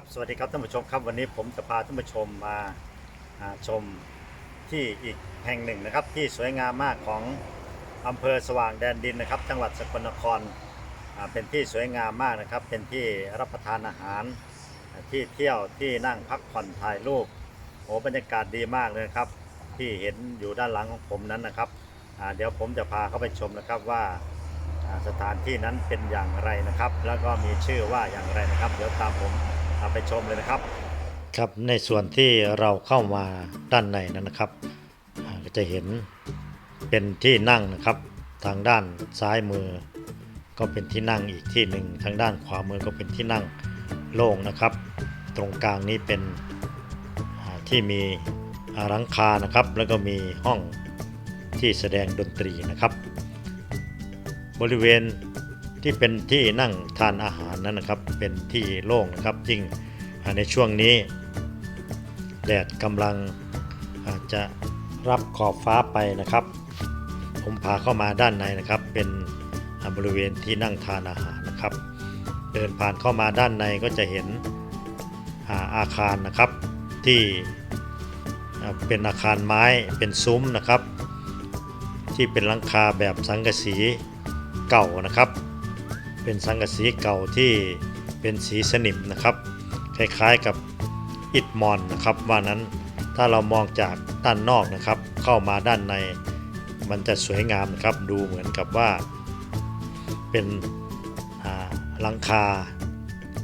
ครับสวัสดีครับท่านผู้ชมครับวันนี้ผมจะพาท่านผู้ชมมาชมที่อีกแห่งหนึ่งนะครับ ที่สวยงามมากของอำเภอสว่างแดนดินนะครับ จังหวัดสกลนครเป็นที่สวยงามมากนะครับ เป็นที่รับประทานอาหารที่เที่ยวที่นั่งพักผ่อนถ่ายรูปโอ้บรรยากาศดีมากเลยครับ ที่เห็นอยู่ด้านหลังของผมนั้นนะครับเดี๋ยวผมจะพาเข้าไปชมนะครับว่าสถานที่นั้นเป็นอย่างไรนะครับ แล้วก็มีชื่อว่าอย่างไรนะครับ เดี๋ยวตามผม เอาไปชมเลยนะครับ ครับในส่วนที่เราเข้ามาด้านในนั้นนะครับก็จะเห็นเป็นที่นั่งนะครับ ทางด้านซ้ายมือ ก็เป็นที่นั่งอีกที่หนึ่งทางด้านขวามือก็เป็นที่นั่งโล่งนะครับ ตรงกลางนี้เป็นที่มีอารังคานะครับ แล้วก็มีห้องที่แสดงดนตรีนะครับ บริเวณ ที่เป็นที่นั่งทานอาหารนั้นนะครับ เป็นที่โล่งนะครับยิ่งในช่วงนี้ แดดกำลังอาจจะรับขอบฟ้าไปนะครับ ผมพาเข้ามาด้านในนะครับ เป็นบริเวณที่นั่งทานอาหารนะครับ เดินผ่านเข้ามาด้านในก็จะเห็นอาอาคารนะครับที่เป็นอาคารไม้เป็นซุ้มนะครับ ที่เป็นหลังคาแบบสังกะสีเก่านะครับ เป็นสังกะสีเก่าที่เป็นสีสนิมนะครับ คล้ายๆกับอิฐมอนนะครับ ว่านั้นถ้าเรามองจากด้านนอกนะครับ เข้ามาด้านในมันจะสวยงามนะครับ ดูเหมือนกับว่า เป็นหลังคา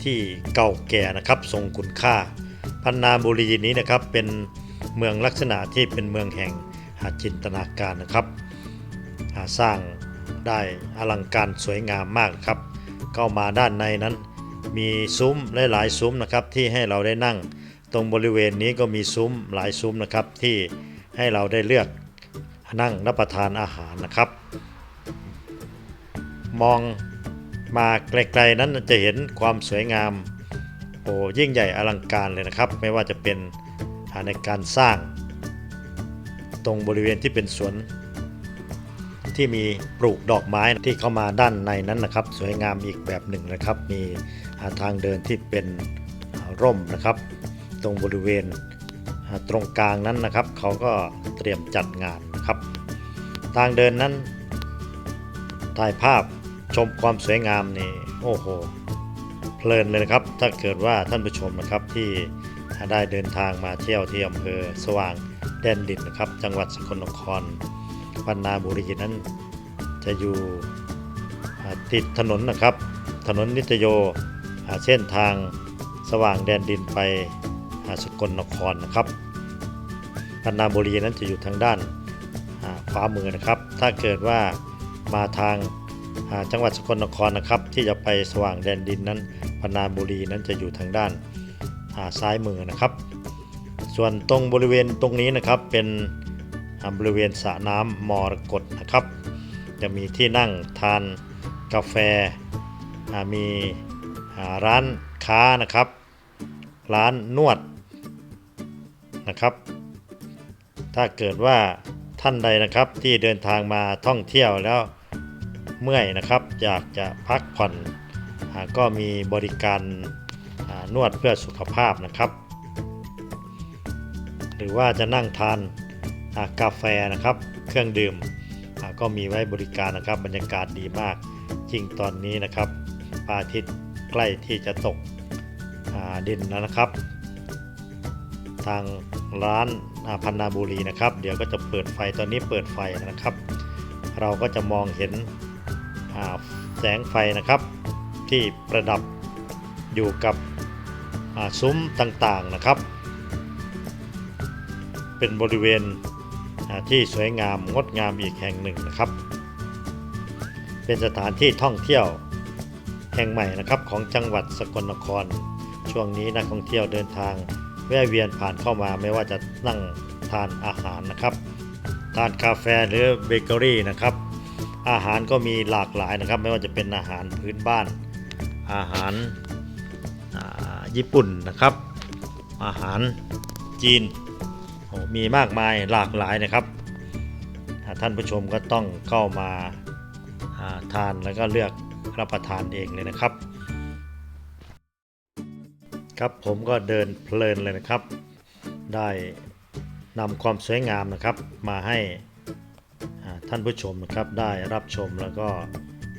ที่เก่าแก่นะครับทรงคุณค่า พันนาบุรีนี้นะครับเป็นเมืองลักษณะที่เป็นเมืองแห่งอ่าจินตนาการนะครับ สร้างได้อลังการสวยงามมากครับ เข้ามาด้านในนั้น มีซุ้มหลายๆซุ้มนะครับที่ให้เราได้นั่ง ตรงบริเวณนี้ก็มีซุ้มหลายซุ้มนะครับที่ให้เราได้เลือกนั่งรับประทานอาหารนะครับ มองมาไกลๆนั้นจะเห็นความสวยงามโอ้ยิ่งใหญ่อลังการเลยนะครับ ไม่ว่าจะเป็นในการสร้าง ตรงบริเวณที่เป็นสวน ที่มีปลูกดอกไม้ที่เข้ามาด้านในนั้นนะครับ สวยงามอีกแบบหนึ่งนะครับ มีาทางเดินที่เป็นร่มนะครับ ตรงบริเวณตรงกลางนั้นนะครับ เขาก็เตรียมจัดงานนะครับ ทางเดินนั้นถ่ายภาพชมความสวยงามนี่โอ้โหเพลินเลยนะครับ ถ้าเกิดว่าท่านผู้ชมนะครับที่ได้เดินทางมาเที่ยวที่อำเภอสว่างแดนดินนะครับ จังหวัดสกลนคร ปันนาบุรีนั้น จะอยู่ติดถนนนะครับ ถนนนิตโยเส้นทางสว่างแดนดินไปสกลนครนะครับปันนาบุรีนั้นจะอยู่ทางด้านขวามือนะครับ ถ้าเกิดว่ามาทางจังหวัดสกลนครนะครับ ที่จะไปสว่างแดนดินนั้นปันนาบุรีนั้นจะอยู่ทางด้านซ้ายมือนะครับ ส่วนตรงบริเวณตรงนี้นะครับเป็น บริเวณสระน้ำมรกตนะครับ จะมีที่นั่งทานกาแฟมีร้านค้านะครับ ร้านนวดนะครับ ถ้าเกิดว่าท่านใดนะครับที่เดินทางมาท่องเที่ยวแล้วเมื่อยนะครับ อยากจะพักผ่อนก็มีบริการนวดเพื่อสุขภาพนะครับ หรือว่าจะนั่งทาน กาแฟนะครับ เครื่องดื่มก็มีไว้บริการนะครับ บรรยากาศดีมากจริงตอนนี้นะครับพระอาทิตย์ใกล้ที่จะตกดินแล้วนะครับ ทางร้านาพันนาบุรีนะครับ เดี๋ยวก็จะเปิดไฟตอนนี้เปิดไฟนะครับ เราก็จะมองเห็นแสงไฟนะครับ ที่ประดับอยู่กับซุ้มต่างๆนะครับ เป็นบริเวณ ที่สวยงามงดงามอีกแห่งหนึ่งนะครับ เป็นสถานที่ท่องเที่ยวแห่งใหม่นะครับของจังหวัดสกลนคร ช่วงนี้นักท่องเที่ยวเดินทางแวะเวียนผ่านเข้ามาไม่ว่าจะนั่งทานอาหารนะครับทานกาแฟหรือเบเกอรี่นะครับอาหารก็มีหลากหลายนะครับ ไม่ว่าจะเป็นอาหารพื้นบ้าน อาหารญี่ปุ่นนะครับ อาหารจีน มีมากมายหลากหลายนะครับท่านผู้ชมก็ต้องเข้ามาทานแล้วก็เลือกรับประทานเองเลยนะครับ ครับผมก็เดินเพลินเลยนะครับ ได้นำความสวยงามนะครับ มาให้ท่านผู้ชมนะครับได้รับชมแล้วก็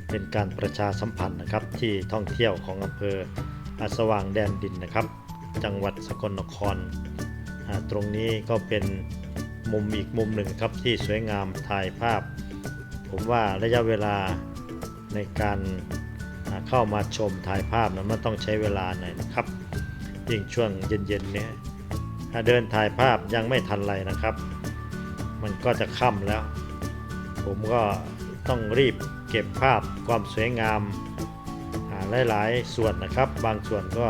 เป็นการประชาสัมพันธ์นะครับ ที่ท่องเที่ยวของอำเภออสว่างแดนดินนะครับ จังหวัดสกลนคร ตรงนี้ก็เป็นมุมอีกมุมหนึ่งครับที่สวยงามถ่ายภาพ ผมว่าระยะเวลาในการเข้ามาชมถ่ายภาพนั้นมันต้องใช้เวลาหน่อยนะครับยิ่งช่วงเย็นๆเนี่ยถ้าเดินถ่ายภาพยังไม่ทันไรนะครับ มันก็จะค่ำแล้ว ผมก็ต้องรีบเก็บภาพความสวยงามหลายๆส่วนนะครับ บางส่วนก็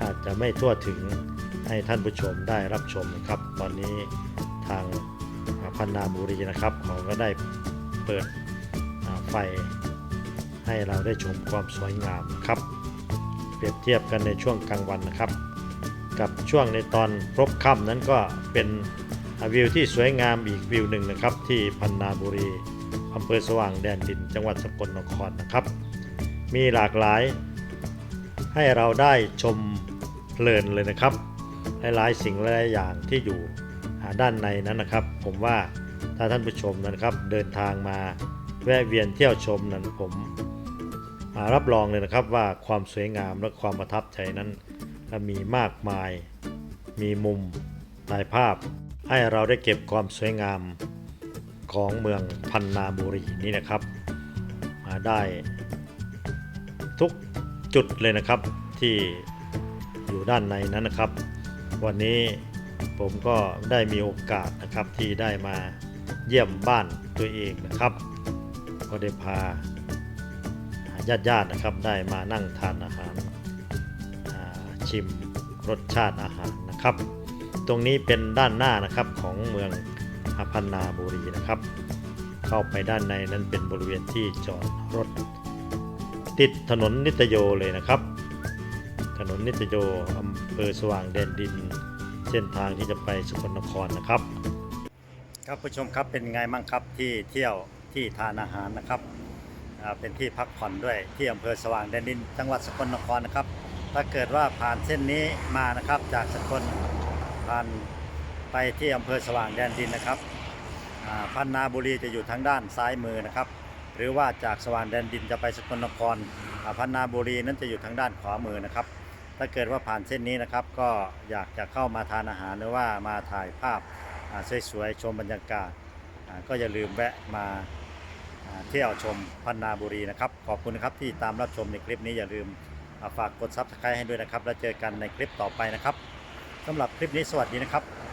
อาจจะไม่ทั่วถึง ให้ท่านผู้ชมได้รับชมนะครับ ตอนนี้ทางอ่าพันนาบุรีนะครับเขาก็ได้เปิดไฟให้เราได้ชมความสวยงามนะครับ เปรียบเทียบกันในช่วงกลางวันนะครับ กับช่วงในตอนพบค่ำนั้นก็เป็นวิวที่สวยงามอีกวิวหนึ่งนะครับ ที่พันนาบุรีอำเภอสว่างแดนดินจังหวัดสกลนครนะครับ มีหลากหลายให้เราได้ชมเพลินเลยนะครับ หลายๆสิ่งหลายๆอย่างที่อยู่ด้านในนั้นนะครับ ผมว่าถ้าท่านผู้ชมนะครับ เดินทางมาแวะเวียนเที่ยวชมนั้นผมอารับรองเลยนะครับว่าความสวยงามและความประทับใจนั้นมีมากมาย มีมุมถ่ายภาพ ให้เราได้เก็บความสวยงามของเมืองพันนาบุรีนี่นะครับมาได้ทุกจุดเลยนะครับที่อยู่ด้านในนั้นนะครับ วันนี้ผมก็ได้มีโอกาสนะครับที่ได้มาเยี่ยมบ้านตัวเองนะครับ ก็ได้พาญาติญาติๆนะครับได้มานั่งทานอาหารชิมรสชาติอาหารนะครับ ตรงนี้เป็นด้านหน้านะครับของเมืองอพันนาบุรีนะครับ เข้าไปด้านในนั้นเป็นบริเวณที่จอดรถ ติดถนนนิตโยเลยนะครับ ถนนนิตโยอำเภอสว่างแดนดิน ส้นทางที่จะไปสกลนครนะครับ ครับผู้ชมครับเป็นไงบ้างครับที่เที่ยวที่ทานอาหารนะครับเป็นที่พักผ่อนด้วยที่อำเภอสว่างแดนดิน จังหวัดสกลนครนะครับ ถ้าเกิดว่าผ่านเส้นนี้มานะครับ จากสกลผ่านไปที่อำเภอสว่างแดนดินนะครับพันนาบุรีจะอยู่ทางด้านซ้ายมือนะครับ หรือว่าจากสว่างแดนดินจะไปสกลนครพันนาบุรีนั้นจะอยู่ทางด้านขวามือนะครับ ถ้าเกิดว่าผ่านเส้นนี้นะครับ ก็อยากจะเข้ามาทานอาหารหรือว่ามาถ่ายภาพสวยๆชมบรรยากาศ ก็อย่าลืมแวะมาเที่ยวชมพันนาบุรีนะครับ ขอบคุณนะครับที่ตามรับชมในคลิปนี้อย่าลืมฝากกดซับสไครต์ให้ด้วยนะครับ แล้วเจอกันในคลิปต่อไปนะครับสำหรับคลิปนี้สวัสดีนะครับ